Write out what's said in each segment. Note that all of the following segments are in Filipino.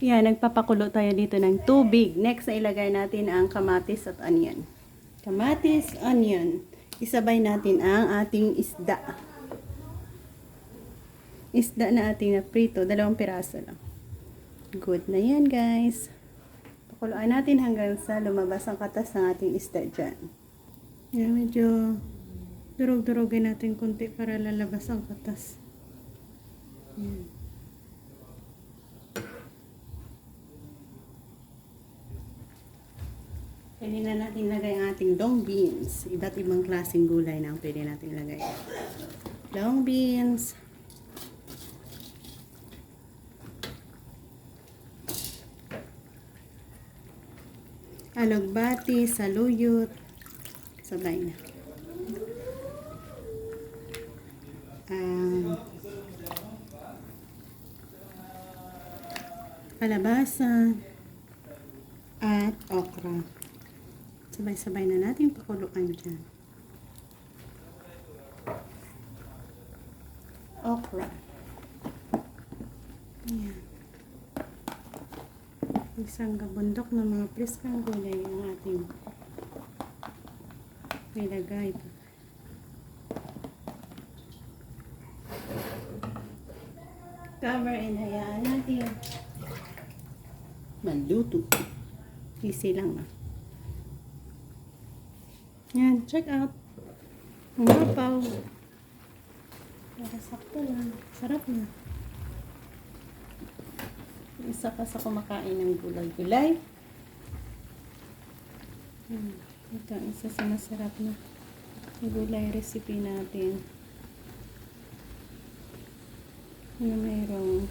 Yan, nagpapakulo tayo dito ng tubig. Next, na ilagay natin ang kamatis at onion. Kamatis, onion. Isabay natin ang ating isda. Isda na ating na prito. Dalawang piraso lang. Good na yan, guys. Pakuluan natin hanggang sa lumabas ang katas ng ating isda dyan. Yan, medyo durog-durogin natin konti para lalabas ang katas. Yan. Pwede na natin lagay ang ating long beans. Iba't ibang klaseng gulay na ang pwede natin lagay. Long beans. Alugbati, saluyot. Sabay na. Um, kalabasa at okra. Sabay-sabay na natin pakuluan dyan. Okra. Ayan. Isang gabundok ng mga preskang gulay ang ating nilagay. Cover and hayaan natin. Maluto. Easy lang ah. Yan, check out. Umapaw. Para sakto lang. Sarap na. Isa pa sa kumakain ng gulay-gulay. Hmm. Ito ang isa sa masarap na gulay recipe natin. Na mayroong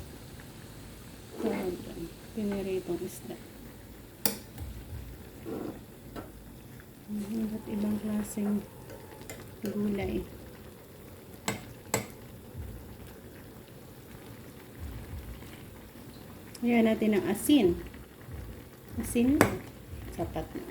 tawag doon. Piniritong isda. Mhm, Iba't ibang klaseng gulay. Ayan natin ang asin. Asin. Sapat na.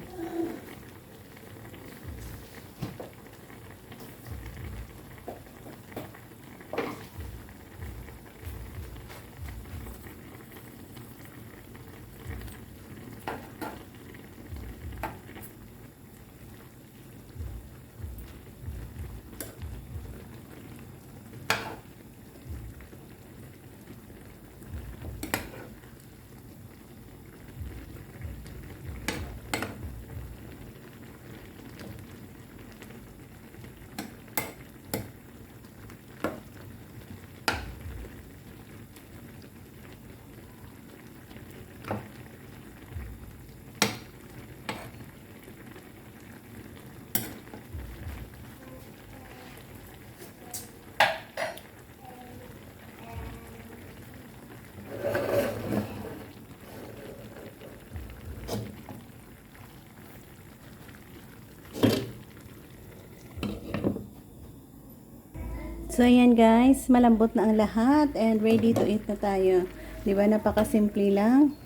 So, ayan guys, malambot na ang lahat and ready to eat na tayo. Di ba, napakasimple lang.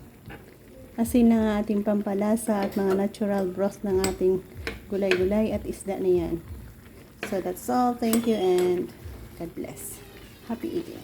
Asin ng ating pampalasa at mga natural broth ng ating gulay-gulay at isda na yan. So, that's all. Thank you and God bless. Happy eating.